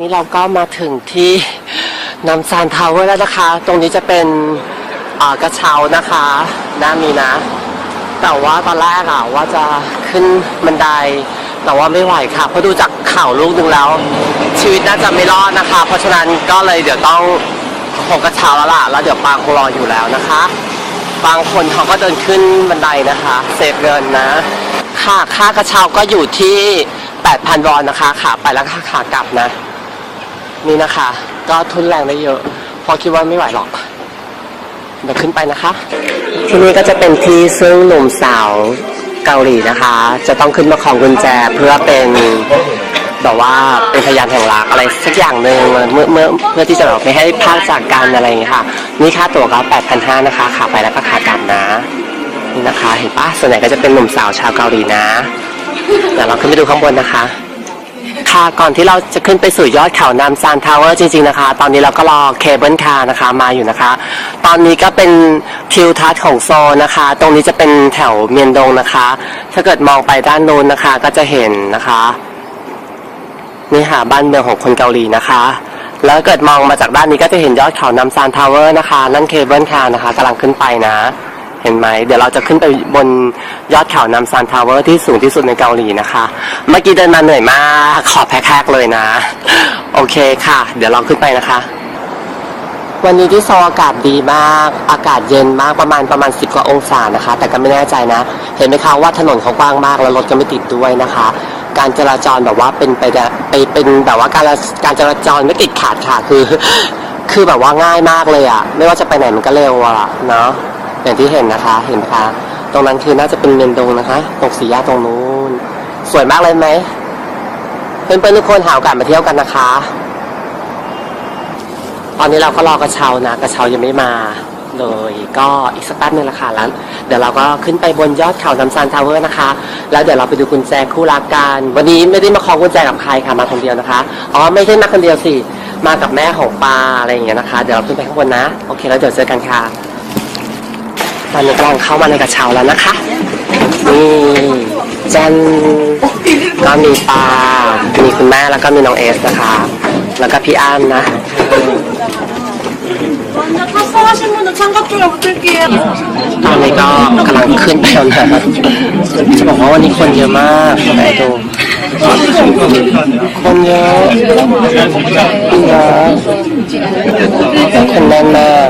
นี่เราก็มาถึงที่น้ำซานทาวเวอร์แล้วนะคะ ตรงนี้จะเป็นกระเช้านะคะด้านนี้นะ แต่ว่าตอนแรกอะว่าจะขึ้นบันได แต่ว่าไม่ไหวค่ะ เพราะดูจากข่าวลูกหนึ่งแล้ว ชีวิตน่าจะไม่รอดนะคะ เพราะฉะนั้นก็เลยเดี๋ยวต้องหกกระเช้าแล้วล่ะ แล้วเดี๋ยวปางคงรออยู่แล้วนะคะ บางคนเขาก็เดินขึ้นบันไดนะคะ เซฟเงินนะ ค่าค่ากระเช้าก็อยู่ที่ 8,000วอนนะคะขาไปแล้วก็ขากลับนะ นี่นะคะ ก็ทุนแรงได้เยอะพอคิดว่าไม่ไหวหรอกเดี๋ยวขึ้นไปนะคะ ที่นี่ก็จะเป็นที่ซึ่งหนุ่มสาวเกาหลีนะคะ จะต้องขึ้นมาของกุญแจเพื่อเป็นแบบว่าเป็นพยานแห่งรักอะไรสักอย่างหนึ่งเมื่อเมื่อเพื่อที่จะแบบไม่ให้พลาดจากกันอะไรอย่างเงี้ยค่ะ นี่ค่าตั๋วก็8,500นะคะขาไปแล้วก็ขากลับนะนี่นะคะ เห็นปะส่วนใหญ่ก็จะเป็นหนุ่มสาวชาวเกาหลีนะเดี๋ยวเราขึ้นไปดูข้างบนนะคะ ค่ะก่อนที่เราจะขึ้นไปสู่ยอดเขานามซานทาวเวอร์จริงๆนะคะ ตอนนี้เราก็รอเคเบิลคาร์นะคะมาอยู่นะคะ ตอนนี้ก็เป็นทิวทัศน์ของโซนะคะ ตรงนี้จะเป็นแถวเมียนดงนะคะ ถ้าเกิดมองไปด้านโน้นนะคะ ก็จะเห็นนะคะนี่ค่ะบ้านเมืองของคนเกาหลีนะคะ แล้วเกิดมองมาจากด้านนี้ก็จะเห็นยอดเขานามซานทาวเวอร์นะคะ นั่นเคเบิลคาร์นะคะกำลังขึ้นไปนะ เห็นไหมเดี๋ยวเราจะขึ้นไปบนยอดเขานามซานทาวเวอร์ที่สูงที่สุดในเกาหลีนะคะ เมื่อกี้เดินมาเหนื่อยมากขอแพ็คๆเลยนะ โอเคค่ะ เดี๋ยวเราขึ้นไปนะคะ วันนี้ที่โซอากาศดีมาก อากาศเย็นมากประมาณประมาณ 10 กว่าองศานะคะ แต่ก็ไม่แน่ใจนะ เห็นไหมคะว่าถนนเขากว้างมากแล้วรถก็ไม่ติดด้วยนะคะ การจราจรแบบว่าเป็นไปได้ไปเป็นแบบว่าการการจราจรไม่ติดขาดค่ะคือ คือแบบว่าง่ายมากเลยอะไม่ว่าจะไปไหนมันก็เร็วอะเนาะ อย่างที่เห็นนะคะ เห็นคะ ตรงนั้นคือน่าจะเป็นเมียนดงนะคะตรงสี่แยกตรงนู้น สวยมากเลยไหม เพื่อนๆทุกคนหาโอกาสมาเที่ยวกันนะคะ ตอนนี้เราก็รอกระเช้านะ กระเช้ายังไม่มาเลยก็อีกสักแป๊บนึงละค่ะแล้วเดี๋ยวเราก็ขึ้นไปบนยอดเขาน้ำซานทาวเวอร์นะคะ แล้วเดี๋ยวเราไปดูกุญแจคู่รักกันวันนี้ไม่ได้มาคล้องกุญแจกับใครค่ะมาคนเดียวนะคะอ๋อไม่ใช่มาคนเดียวสิมากับแม่ของปาอะไรอย่างเงี้ยนะคะ เดี๋ยวเราขึ้นไปข้างบนนะ โอเคแล้วเดี๋ยวเจอกันค่ะ ตอนนี้กำลังเข้ามาในกระเช้าแล้วนะคะ นี่จันก็มีปา มีคุณแม่แล้วก็มีน้องเอสนะคะ แล้วก็พี่อ้ามนะ 먼저 탑승하신 분은 창가 쪽에 붙을게요. ตอนนี้ก็กำลังขึ้นไปแล้วนะจะบอกว่าวันนี้คนเยอะมากไหนดูคนเยอะเยอะคนแน่นมาก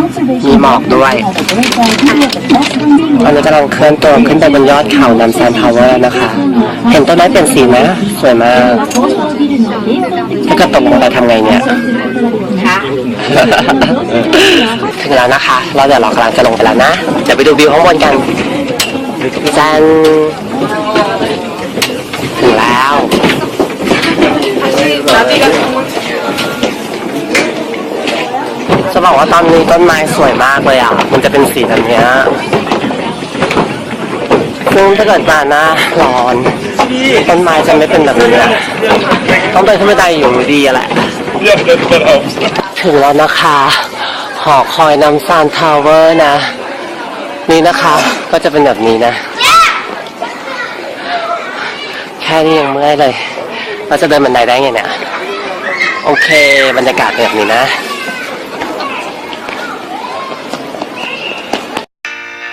ี หมอกด้วยตอนนี้กำลังเคลื่อนตัวขึ้นไปบนยอดเขานันซานทาวเวอร์นะคะ เห็นต้นไม้เปลี่ยนสีไหมสวยมาก ถ้าเกิดตกลงไปทำไงเนี่ย ถึงแล้วนะคะ เราเดี๋ยวเรากำลังจะลงไปแล้วนะเดี๋ยวไปดูวิวข้างบนกันจันถึงแล้ว จะ บอกว่าตอนนี้ต้นไม้สวยมากเลยอะ มันจะเป็นสีแบบเนี้ยซึ่งถ้าเกิดมาหน้าร้อนต้นไม้จะไม่เป็นแบบนี้นะต้องเดินขึ้นบันไดอยู่ดีอะแหละ ถึงแล้วนะคะ หอคอยน้ำซานทาวเวอร์นะ นี่นะคะ ก็จะเป็นแบบนี้นะ แค่นี้ยังเมื่อยเลย เราจะเดินบันไดได้ไงเนี่ย โอเค บรรยากาศเป็นแบบนี้นะ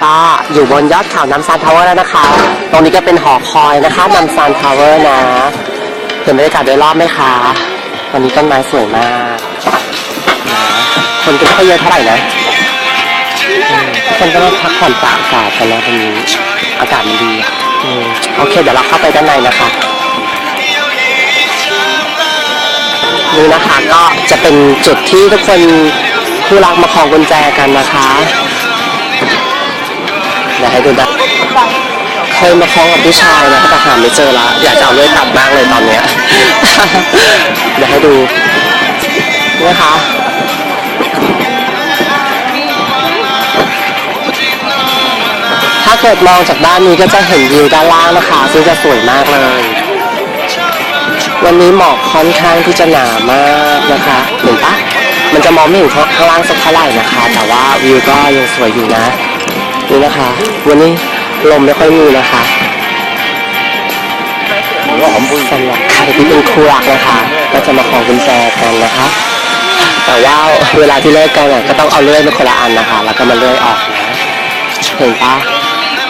ก็อยู่บนยอดเขาน้ำซานทาวเวอร์แล้วนะคะ ตรงนี้ก็เป็นหอคอยนะคะน้ำซานทาวเวอร์นะ เห็นบรรยากาศโดยรอบไหมคะวันนี้ต้นไม้สวยมากนะคนก็ไม่ค่อยเยอะเท่าไหร่นะคนก็มาพักผ่อนตากอากาศกันนะวันนี้อากาศมันดีอืมโอเค เดี๋ยวเราเข้าไปด้านในนะคะนี่นะคะก็จะเป็นจุดที่ทุกคนคู่รักมาคล้องกุญแจกันนะคะ เดี๋ยวให้ดูนะเคยมาคล้องกับผู้ชายนะแต่หาไม่เจอละอยากจะเอาเลื่อยตัดมากเลยตอนเนี้ย เดี๋ยวให้ดูนี่นะคะถ้าเกิดมองจากด้านนี้ก็จะเห็นวิวด้านล่างนะคะซึ่งจะสวยมากเลย วันนี้หมอกค่อนข้างที่จะหนามากนะคะเห็นปะมันจะมองไม่เห็นข้างล่างสักเท่าไหร่นะคะ แต่ว่าวิวก็ยังสวยอยู่นะ นี่นะคะ วันนี้ลมไม่ค่อยมีนะคะสำหรับใครที่เป็นคู่รักนะคะ ก็จะมาขอกุญแจกันนะคะ แต่ว่าเวลาที่เลิกกันอะก็ต้องเอาเลื่อยมาคนละอันนะคะ แล้วก็มาเลื่อยออกนะเห็นปะ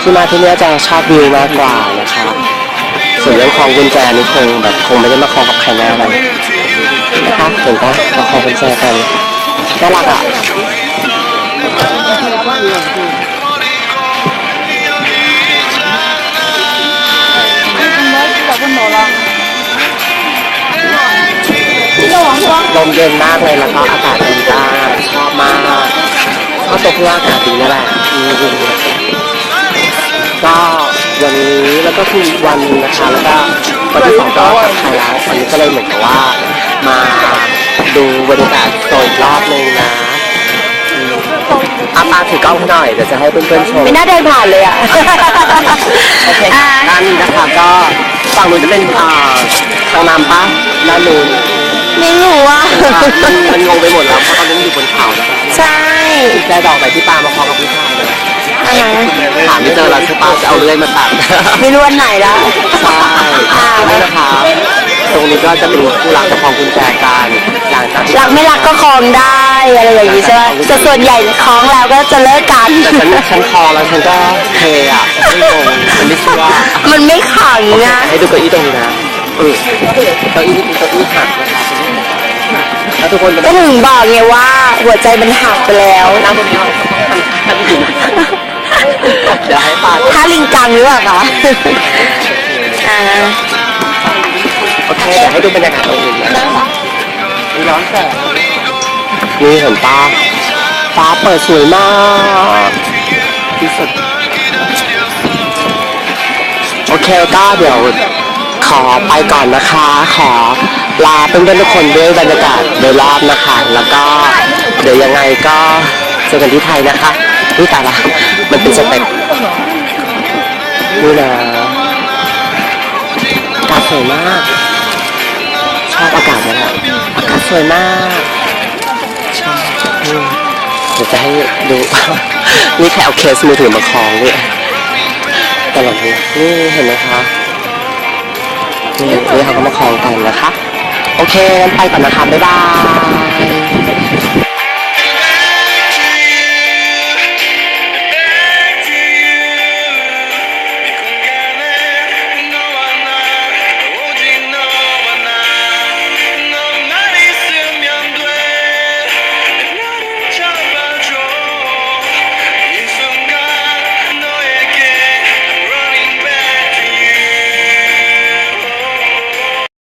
ที่มาที่นี้จะชอบวิวมากกว่านะคะส่วนเรื่องของกุญแจนี่คงแบบคงไม่ได้มาคล้องกับใครแน่เลยนะคะเห็นปะมาคล้องกุญแจกันน่ารักอะ ลมเย็นมากเลยแล้วก็อากาศดีมากชอบมากชอบตกเพื่ออากาศดีนี่แหละอืมก็วันนี้แล้วก็คืออีกวันหนึงนะคะแล้วก็วันที่สองก็กลับไทยแล้ววันนี้ก็เลยเหมือนกับว่ามาดูบรรยากาศโซนอีกรอบหนึงนะอืมอาปาถือกล้องให้หน่อยเดี๋ยวจะให้เพื่อนๆชมไม่น่าเดินผ่านเลยอะโอเคอ่าด้านนี้นะคะก็ฝั่งนู้นจะเป็นอ่าทางน้ำปะด้านนู้น ไม่รู้อะมันมันงงไปหมดแล้วเพราะตอนนี้มันอยู่บนเขานะคะใช่แค่ดอกไหนที่ปามาคล้องกับผู้ชายเลยอะไรถามไม่เจอแล้วใช่ปาจะเอาเลื่อยมาตัดไม่รู้อันไหนแล้วใช่นี่นะคะตรงนี้ก็จะเป็นผู้รักกับคล้องกุญแจกันหลังจากที่รักไม่รักก็คลองได้อะไรอย่างนี้ใช่ไหมแต่ส่วนใหญ่คล้องแล้วก็จะเลิกกันแต่ฉันฉันคอแล้วฉันก็เทอะไม่งงฉันไม่เชื่อมันไม่ขังนะให้ดูเก้าอี้ตรงนี้นะ เออเก้าอี้นี่เป็นเก้าอี้หักนะคะแล้วทุกคนจะก็ถึงบอกไงว่าหัวใจมันหักไปแล้ว นั่งตรงนี้ท่านผู้หญิงเดี๋ยวให้ปาถ้าลิงกังหรือเปล่าคะอ่าโอเคเดี๋ยวให้ดูบรรยากาศตรงอื่นนะมีร้อนแสงนี่เห็นป้าฟ้าเปิดสวยมากที่สุดโอเคก็เดี๋ยว ขอไปก่อนนะคะ ขอลาเพื่อนๆทุกคนด้วยบรรยากาศโดยรอบนะคะ แล้วก็เดี๋ยวยังไงก็เจอกันที่ไทยนะคะนี่ตาละมันเป็นสเต็ปนี่นะอากาศสวยมาก ชอบอากาศนี่แหละอากาศสวยมากชอบเดี๋ยวจะให้ดู นี่แค่เอาเคสมือถือมาคล้องด้วยตลอดเลยนี่เห็นไหมคะ นี่นี่เขาก็มาคลองกันนะคะ โอเคงั้นไปก่อนนะคะบ๊ายบาย